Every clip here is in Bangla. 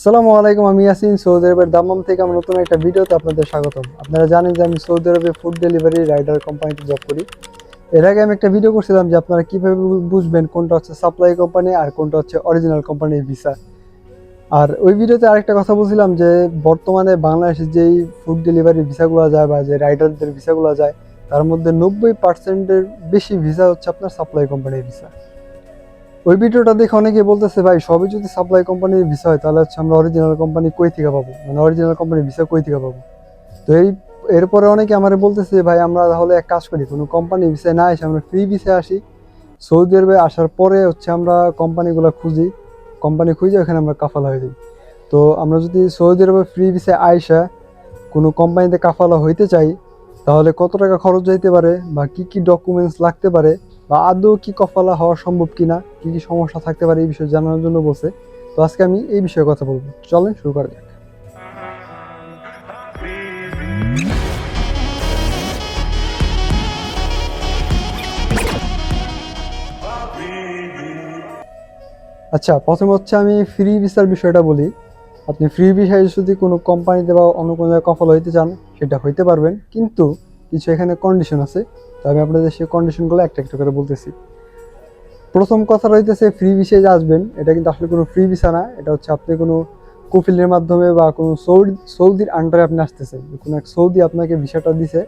আসসালামু আলাইকুম, আমি ইয়াসিন, সৌদি আরবের দাম্মাম থেকে আমার নতুন একটা ভিডিওতে আপনাদের স্বাগতম। আপনারা জানেন যে আমি সৌদি আরবে ফুড ডেলিভারি রাইডার কোম্পানিতে জব করি। এর আগে আমি একটা ভিডিও করছিলাম যে আপনারা কীভাবে বুঝবেন কোনটা হচ্ছে সাপ্লাই কোম্পানি আর কোনটা হচ্ছে অরিজিনাল কোম্পানির ভিসা আর ওই ভিডিওতে আরেকটা কথা বলছিলাম যে, বর্তমানে বাংলাদেশে যেই ফুড ডেলিভারি ভিসাগুলো যায় বা যে রাইডারদের ভিসাগুলো যায়, তার মধ্যে নব্বই পার্সেন্টের বেশি ভিসা হচ্ছে আপনার সাপ্লাই কোম্পানির ভিসা ওই ভিডিওটা দেখে অনেকে বলতেছে, ভাই, সবই যদি সাপ্লাই কোম্পানির ভিসা হয়, তাহলে হচ্ছে আমরা অরিজিনাল কোম্পানি কই থেকে পাবো? মানে অরিজিনাল কোম্পানির ভিসা কই থেকে পাবো? তো এই, এরপরে অনেকে আমার বলতেছে, ভাই, আমরা তাহলে এক কাজ করি, কোনো কোম্পানি ভিসায় না এসে আমরা ফ্রি ভিসায় আসি। সৌদি আরবে আসার পরে হচ্ছে আমরা কোম্পানিগুলো খুঁজি কোম্পানি খুঁজে ওখানে আমরা কাফালা হয়ে দিই তো আমরা যদি সৌদি আরবে ফ্রি ভিসায় আইসা কোনো কোম্পানিতে কাফালা হইতে চাই, তাহলে কত টাকা খরচ যাইতে পারে বা কি কি ডকুমেন্টস লাগতে পারে বা আদৌ কি কফলা হওয়া সম্ভব কিনা, কি কি সমস্যা থাকতে পারে এই বিষয়ে জানানোর জন্য বলছে। তো আজকে আমি এই বিষয়ে কথা বলব। চলেন শুরু করা যাক। আচ্ছা প্রথমে হচ্ছে আমি ফ্রি ভিসার বিষয়টা বলি। আপনি ফ্রি ভিসায় যদি কোনো কোম্পানিতে বা অন্য কোনো জায়গায় কফল হইতে চান, সেটা হইতে পারবেন। কিন্তু কিছু এখানে কন্ডিশন আছে। তো আমি আপনাদের সেই কন্ডিশনগুলো একটা একটা করে বলতেছি। প্রথম কথা রইতেছে ফ্রি ভিসায় আসবেন, এটা কিন্তু আসলে কোনো ফ্রি ভিসা না, এটা হচ্ছে আপনি কোনো কফিলের মাধ্যমে বা কোনো সৌদি, সৌদির আন্ডারে আপনি আসতেছেন। কোনো এক সৌদি আপনাকে ভিসাটা দিছে,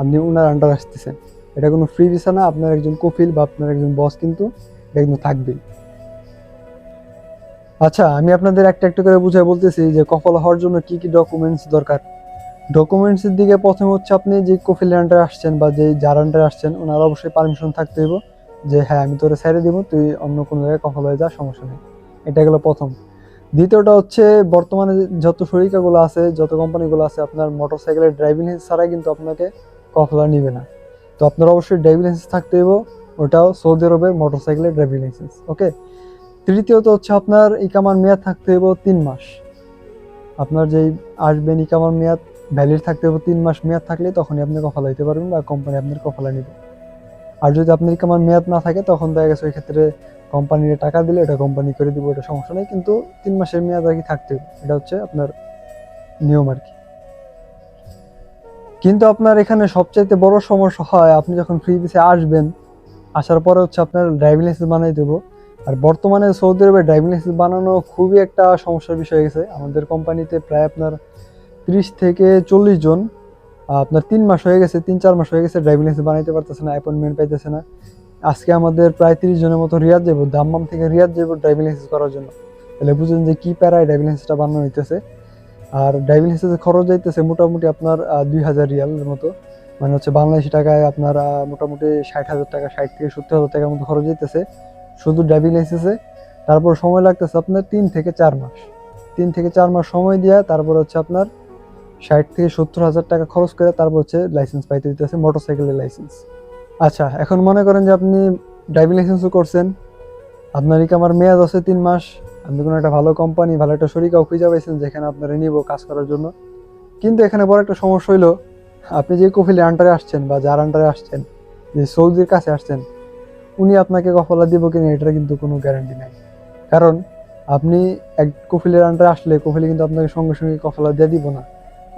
আপনি ওনার আন্ডার আসতেছেন। এটা কোনো ফ্রি ভিসা না, আপনার একজন কফিল বা আপনার একজন বস কিন্তু এটা কিন্তু থাকবেই। আচ্ছা আমি আপনাদের একটা একটা করে বুঝাই বলতেছি যে কফল হওয়ার জন্য কি কি ডকুমেন্টস দরকার? ডকুমেন্টসের দিকে প্রথমে হচ্ছে আপনি যে আন্ডারে আসছেন বা যে যার আন্ডারে আসছেন, ওনার অবশ্যই পারমিশন থাকতে হইব যে হ্যাঁ আমি তোরে ছেড়ে দিব, তুই অন্য কোনো জায়গায় কফল হয়ে যা, সমস্যা নেই। এটা গেলো প্রথম। দ্বিতীয়টা হচ্ছে, বর্তমানে যত শরিকাগুলো আছে, যত কোম্পানিগুলো আছে, আপনার মোটর সাইকেলের ড্রাইভিং লাইসেন্স ছাড়াই কিন্তু আপনাকে কফলা নিবে না। তো আপনার অবশ্যই ড্রাইভিং লাইসেন্স থাকতে হইব, ওটাও সৌদি আরবের মোটর সাইকেলের ড্রাইভিং লাইসেন্স ওকে? তৃতীয়ত হচ্ছে আপনার ইকামার মেয়াদ থাকতে হইব তিন মাস। আপনার যেই আসবেন ইকামার মেয়াদ ভ্যালিড থাকতে হবে, তিন মাস মেয়াদ থাকলে তখনই আপনি কফলা দিতে পারবেন বা কোম্পানি আপনার কফলা নেবে। আর যদি আপনার ইকামার মেয়াদ না থাকে, তখন দেখা গেছে ওই ক্ষেত্রে কোম্পানির টাকা দিলে এটা কোম্পানি করে দিব এটা সমস্যা নেই। কিন্তু তিন মাসের মেয়াদ আর কি থাকতে হবে, এটা হচ্ছে আপনার নিয়ম আর কি। কিন্তু আপনার এখানে সবচাইতে বড় সমস্যা হয়, আপনি যখন ফ্রি ভিসে আসবেন, আসার পরে হচ্ছে আপনার ড্রাইভিং লাইসেন্স বানিয়ে দেবো। আর বর্তমানে সৌদি আরবে ড্রাইভিং লাইসেন্স বানানো খুবই একটা সমস্যার বিষয় হয়ে গেছে। আমাদের কোম্পানিতে প্রায় আপনার ত্রিশ থেকে চল্লিশ জন আপনার তিন মাস হয়ে গেছে, তিন চার মাস হয়ে গেছে ড্রাইভিং লাইসেন্স বানাইতে পারতেছে না অ্যাপয়েন্টমেন্ট পাইতেছে না। আজকে আমাদের প্রায় তিরিশ জনের মতো রিয়াদ যাব দাম্মাম থেকে রিয়াদ যাব ড্রাইভিং লাইসেন্স করার জন্য। তাহলে বুঝুন যে কী প্যারায় ড্রাইভিং লাইসেন্সটা বানানো হইতেছে। আর ড্রাইভিং লাইসেন্সের খরচ যাইতেছে মোটামুটি আপনার দুই হাজার রিয়ালের মতো। মানে হচ্ছে বাংলাদেশি টাকায় আপনার মোটামুটি ষাট হাজার টাকা, ষাট থেকে সত্তর হাজার টাকার মতো খরচ যাইতেছে শুধু ড্রাইভিং লাইসেন্সে তারপর সময় লাগতেছে আপনার তিন থেকে চার মাস। তিন থেকে চার মাস সময় দেওয়া তারপর হচ্ছে আপনার ষাট থেকে সত্তর হাজার টাকা খরচ করে তারপর হচ্ছে লাইসেন্স পাইতে দিতেছে মোটর সাইকেলের লাইসেন্স আচ্ছা এখন মনে করেন যে আপনি ড্রাইভিং লাইসেন্সও করছেন আপনার আমার মেয়াদ আছে তিন মাস? আপনি কোনো একটা ভালো কোম্পানি ভালো একটা শরিকাও খুঁজে পাইছেন যেখানে আপনারা নিব কাজ করার জন্য? কিন্তু এখানে বড় একটা সমস্যা হইল, আপনি যে কফিলের আন্ডারে আসছেন বা যার আন্ডারে আসছেন, যে সৌদির কাছে আসছেন, উনি আপনাকে কফলা দিব কিনা এটার কিন্তু কোনো গ্যারান্টি নাই। কারণ আপনি এক কফিলের আন্ডারে আসলে কফিলে কিন্তু আপনাকে সঙ্গে সঙ্গে কফলা দিয়ে দিব না।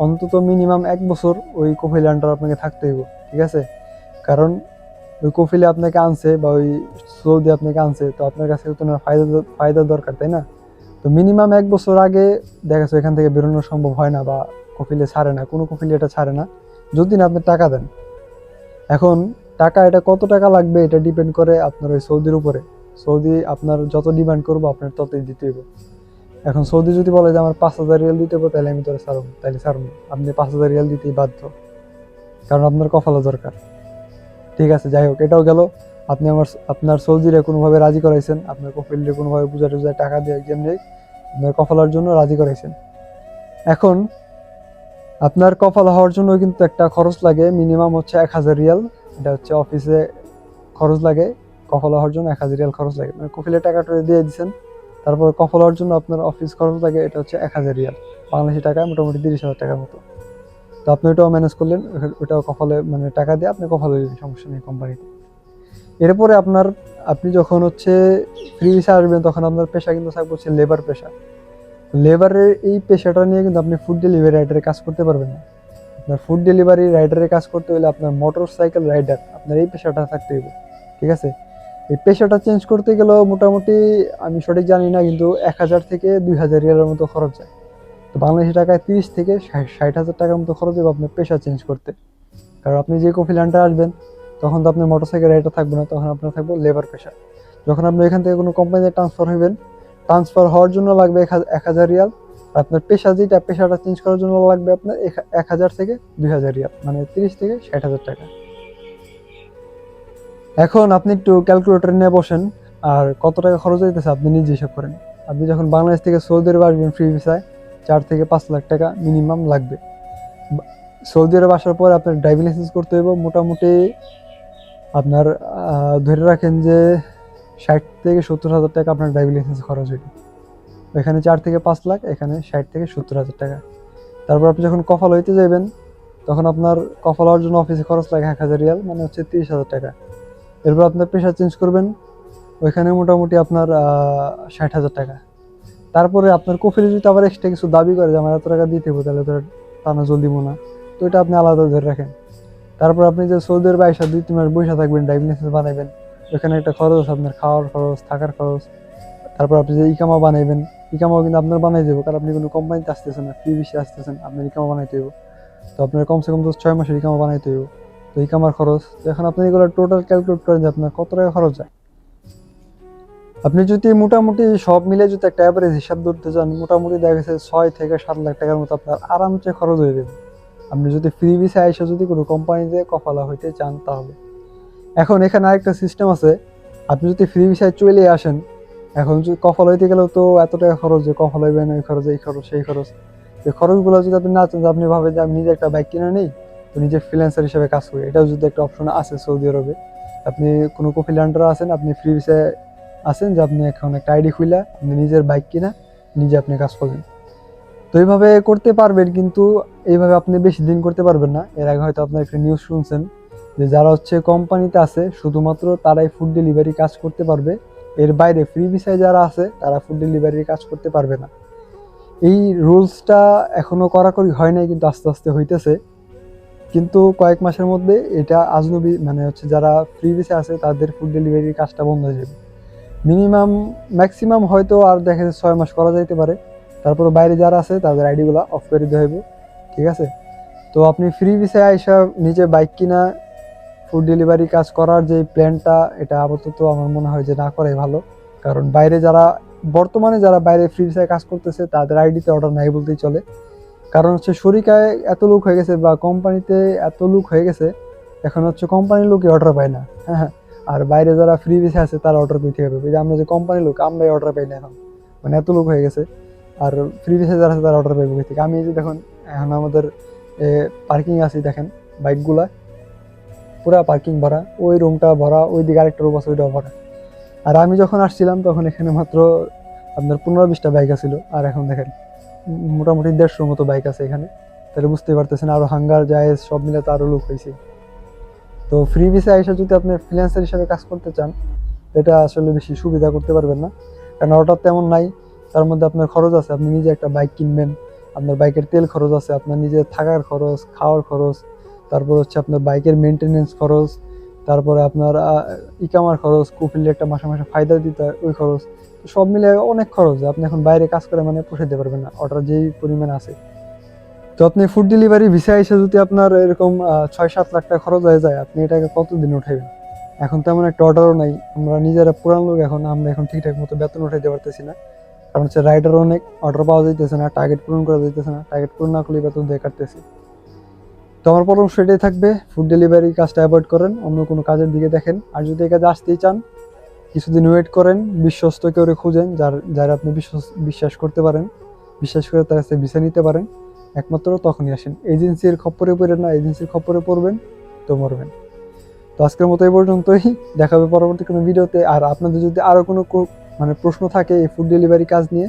অন্তত মিনিমাম এক বছর ওই কফিলের আন্ডার আপনাকে থাকতে হইব, ঠিক আছে? কারণ ওই কফিলে আপনাকে আনছে বা ওই সৌদি আপনাকে আনছে, তো আপনার কাছে তো না ফায়দা দরকার, তাই না? তো মিনিমাম এক বছর আগে দেখা যাচ্ছে এখান থেকে বেরোনো সম্ভব হয় না বা কফিলে ছাড়ে না, কোনো কফিলে এটা ছাড়ে না। যদি না আপনি টাকা দেন। এখন টাকা এটা কত টাকা লাগবে এটা ডিপেন্ড করে আপনার ওই সৌদির উপরে। সৌদি আপনার যত ডিমান্ড করব আপনার ততই দিতে হবে এখন সৌদি যদি বলে যে আমার পাঁচ হাজার রিয়াল দিতে হবে, তাহলে আমি তোরা ছাড়ব তাহলে ছাড়ব আপনি পাঁচ হাজার রিয়াল দিতেই বাধ্য। কারণ আপনার কফালা দরকার। ঠিক আছে, যাই হোক, এটাও গেল। আপনি আমার আপনার সৌদিরে কোনোভাবে রাজি করাইছেন, আপনার কফিলরে কোনোভাবে বুঝা টুজা টাকা দিয়ে যেমনি আপনার কফালার জন্য রাজি করাইছেন। এখন, আপনার কফাল হওয়ার জন্য কিন্তু একটা খরচ লাগে, মিনিমাম হচ্ছে এক হাজার রিয়াল। এটা হচ্ছে অফিসে খরচ লাগে কফল হওয়ার জন্য এক হাজার রিয়াল খরচ লাগে। মানে কফিলের টাকাটা দিয়ে দিচ্ছেন তারপর কফল হওয়ার জন্য আপনার অফিস খরচ লাগে এটা হচ্ছে এক হাজার রিয়াল। বাংলাদেশি টাকায় মোটামুটি তিরিশ হাজার টাকার মতো। তো আপনি ওটাও ম্যানেজ করলেন ওটা- ওটাও কফলে মানে টাকা দিয়ে আপনি কফল হয়ে সমস্যা নেই কোম্পানিতে এরপরে আপনার, আপনি যখন হচ্ছে ফ্রি ভিসা আসবেন, তখন আপনার পেশা কিন্তু থাকবে হচ্ছে লেবার পেশা। লেবারের এই পেশাটা নিয়ে কিন্তু আপনি ফুড ডেলিভারি রাইডারে কাজ করতে পারবেন না। আপনার ফুড ডেলিভারি রাইডারে কাজ করতে হলে আপনার মোটর সাইকেল রাইডার আপনার এই পেশাটা থাকতে হবে ঠিক আছে? এই পেশাটা চেঞ্জ করতে গেলেও মোটামুটি আমি সঠিক জানি না, কিন্তু এক হাজার থেকে দুই হাজার রিয়ালের মতো খরচ যায় তো বাংলাদেশি টাকায় তিরিশ থেকে ষাট- হাজার টাকার মতো খরচ হবে আপনার পেশা চেঞ্জ করতে। কারণ আপনি যে কফি ল্যান্ডে আসবেন, তখন তো আপনার মোটর সাইকেল রাইডার থাকবে না, তখন আপনার থাকবে লেবার পেশা যখন আপনি এখান থেকে কোনো কোম্পানিতে ট্রান্সফার হবেন ট্রান্সফার হওয়ার জন্য লাগবে এক হাজার- রিয়াল। আর আপনার পেশা যেটা পেশাটা চেঞ্জ করার জন্য লাগবে আপনার এক হাজার থেকে দুই হাজার রিয়াল মানে তিরিশ থেকে ষাট হাজার টাকা। এখন আপনি একটু ক্যালকুলেটর নিয়ে বসেন, আর কত টাকা খরচ হইতেছে আপনি নিজে হিসাব করেন। আপনি যখন বাংলাদেশ থেকে সৌদি আরবে আসবেন ফ্রি ভিসায় চার থেকে পাঁচ লাখ টাকা মিনিমাম লাগবে। সৌদি আরব আসার পর আপনার ড্রাইভিং লাইসেন্স করতে হবে মোটামুটি আপনার ধরে রাখেন যে ষাট থেকে সত্তর হাজার টাকা আপনার ড্রাইভিং লাইসেন্স খরচ হইবে এখানে চার থেকে পাঁচ লাখ, এখানে ষাট থেকে সত্তর হাজার টাকা। তারপর আপনি যখন কফাল হইতে যাবেন তখন আপনার কফাল হওয়ার জন্য অফিসে খরচ লাগে এক হাজার রিয়াল মানে হচ্ছে তিরিশ হাজার টাকা। এরপর আপনার পেশা চেঞ্জ করবেন, ওইখানে মোটামুটি আপনার ষাট হাজার টাকা। তারপরে আপনার কফিলে যদি আবার এক্সট্রা কিছু দাবি করে যে আমার এত টাকা দিতে হবে, তাহলে তো টানা জল দিব না। তো এটা আপনি আলাদা ধরে রাখেন। তারপর আপনি যে সৌদি আরবে আইসা দুই, তিন মাস বসে থাকবেন ড্রাইভিং বানাবেন ওখানে একটা খরচ আপনার খাওয়ার খরচ, থাকার খরচ। তারপর আপনি যে ইকামা বানাইবেন ইকামাও কিন্তু আপনার বানাই দেবো, কারণ আপনি কোনো কোম্পানিতে আসতেছেন না ফ্রি বেশি আসতেছেন, আপনার ইকামা বানাইতে হইব। তো আপনার কমসে কম তো ছয় মাসের ইকামা বানাইতে হইব। তো ইকামার খরচ, তো এখন আপনি এগুলো টোটাল ক্যালকুলেট করেন যে আপনার কত টাকা খরচ যায় আপনি যদি মোটামুটি সব মিলে যদি একটা অ্যাভারেজ হিসাব ধরতে চান, মোটামুটি দেখা গেছে ছয় থেকে সাত লাখ টাকার মতো আপনার আরামসে খরচ হয়ে যাবে। আপনি যদি ফ্রি ভিসা এসে যদি কোনো কোম্পানিতে কফালা হইতে চান তাহলে। এখন এখানে আরেকটা সিস্টেম আছে, আপনি যদি ফ্রি ভিসায় চলে আসেন, এখন যদি কফল হইতে গেলেও তো এত টাকা খরচ যে কফল হইবেন ওই খরচ, এই খরচ, সেই খরচ। এই খরচগুলো যদি আপনি না চান, আপনি ভাবেন যে আমি নিজে একটা বাইক কিনে নেই তো নিজে ফ্রিল্যান্সার হিসেবে কাজ করি। এটাও যদি একটা অপশন আছে সৌদি আরবে। আপনি কোনো কফি ল্যান্ডার আছেন, আপনি ফ্রি ভিসায় আছেন যে আপনি এখন একটা আইডি খুলে আপনি নিজের বাইক কিনা, নিজে আপনি কাজ করবেন। তো এইভাবে করতে পারবেন কিন্তু এইভাবে আপনি বেশি দিন করতে পারবেন না। এর আগে হয়তো আপনার একটা নিউজ শুনছেন যে যারা হচ্ছে কোম্পানিতে আছে, শুধুমাত্র তারাই ফুড ডেলিভারি কাজ করতে পারবে। এর বাইরে ফ্রি ভিসায় যারা আছে, তারা ফুড ডেলিভারির কাজ করতে পারবে না। এই রুলসটা এখনও কড়াকড়ি হয় নাই, কিন্তু আস্তে আস্তে হইতেছে। কিন্তু কয়েক মাসের মধ্যে এটা আজনবী মানে হচ্ছে যারা ফ্রি ভিসে আছে, তাদের ফুড ডেলিভারির কাজটা বন্ধ হয়ে যাবে। মিনিমাম ম্যাক্সিমাম হয়তো আর দেখা যায় ছয় মাস করা যাইতে পারে। তারপর বাইরে যারা আছে, তাদের আইডিগুলো অফ করে দিতে হইব। ঠিক আছে? তো আপনি ফ্রি ভিসে আইসা নিজে বাইক কিনা ফুড ডেলিভারি কাজ করার যে প্ল্যানটা এটা আপাতত আমার মনে হয় যে না করাই ভালো। কারণ বাইরে যারা, বর্তমানে যারা বাইরে ফ্রি ভিসায় কাজ করতেছে, তাদের আইডিতে অর্ডার নাই বলতেই চলে। কারণ হচ্ছে শরিকায় এত লোক হয়ে গেছে বা কোম্পানিতে এত লোক হয়ে গেছে, এখন হচ্ছে কোম্পানির লোকই অর্ডার পায় না। হ্যাঁ হ্যাঁ। আর বাইরে যারা ফ্রি ভিসে আছে, তারা অর্ডার করতে হবে। যে আমরা যে কোম্পানির লোক, আমরাই অর্ডার পাই না এখন। মানে এত লোক হয়ে গেছে। আর ফ্রি ভিসে যারা আছে, তারা অর্ডার পাইবে থেকে? আমি যে দেখুন, এখন আমাদের পার্কিং আছে দেখেন, বাইকগুলা। পুরা পার্কিং ভরা। ওই রুমটা ভরা ওই দিকে আরেকটা রুম আছে, ওইটাও ভরা। আর আমি যখন আসছিলাম, তখন এখানে মাত্র আপনার পনেরো বিশটা বাইক আছিল। আর এখন দেখেন মোটামুটি দেড়শোর মতো বাইক আছে এখানে। তাহলে বুঝতেই পারতেছেন, আরও হাঙ্গার জায়েজ সব মিলে তো আরও লোক হয়েছে। তো ফ্রি ভিসা এসে যদি আপনি ফ্রিল্যান্সার হিসাবে কাজ করতে চান, এটা আসলে বেশি সুবিধা করতে পারবেন না। কারণ অর্ডার তেমন নাই, তার মধ্যে আপনার খরচ আছে, আপনি নিজে একটা বাইক কিনবেন, আপনার বাইকের তেল খরচ আছে, আপনার নিজের থাকার খরচ, খাওয়ার খরচ, তারপর হচ্ছে আপনার বাইকের মেনটেনেন্স খরচ তারপরে আপনার ইকামার খরচ কুপিলে একটা মাসে মাসে ফায়দা দিতে হয়, ওই খরচ। সব মিলে অনেক খরচ, আপনি এখন বাইরে কাজ করে মানে পোষাইতে পারবেন না অর্ডার যেই পরিমাণ আছে। তো আপনি ফুড ডেলিভারি ভিসা এসে যদি আপনার এরকম ছয় সাত লাখ টাকা খরচ হয়ে যায়, আপনি এটাকে কতদিন উঠাইবেন? এখন তেমন একটা অর্ডারও নাই, আমরা নিজেরা পুরান লোক এখন, আমরা এখন ঠিকঠাক মতো বেতন উঠাইতে পারতেছি না। কারণ হচ্ছে রাইডার অনেক অর্ডার পাওয়া যাইতেছে না টার্গেট পূরণ করা যাইতেছে না টার্গেট পূরণ না করলে বেতন দিয়ে কাটতেছি। তো আমার পরামর্শ এটাই থাকবে ফুড ডেলিভারি কাজটা অ্যাভয়েড করেন, অন্য কোনো কাজের দিকে দেখেন। আর যদি এই কাজে আসতেই চান, কিছুদিন ওয়েট করেন, বিশ্বস্ত কেউ খুঁজেন, যার যারা আপনি বিশ্বাস বিশ্বাস করতে পারেন, বিশ্বাস করে তার কাছে ভিসা নিতে পারেন, একমাত্র তখনই আসেন। এজেন্সির খপ্পরে পড়েন না, এজেন্সির খপ্পরে পড়বেন তো মরবেন। তো আজকের মতো এই পর্যন্তই, দেখা হবে পরবর্তী কোনো ভিডিওতে। আর আপনাদের যদি আরও কোনো মানে প্রশ্ন থাকে এই ফুড ডেলিভারি কাজ নিয়ে,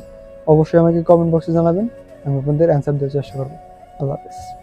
অবশ্যই আমাকে কমেন্ট বক্সে জানাবেন, আমি আপনাদের অ্যান্সার দেওয়ার চেষ্টা করব। আল্লাহ হাফেজ।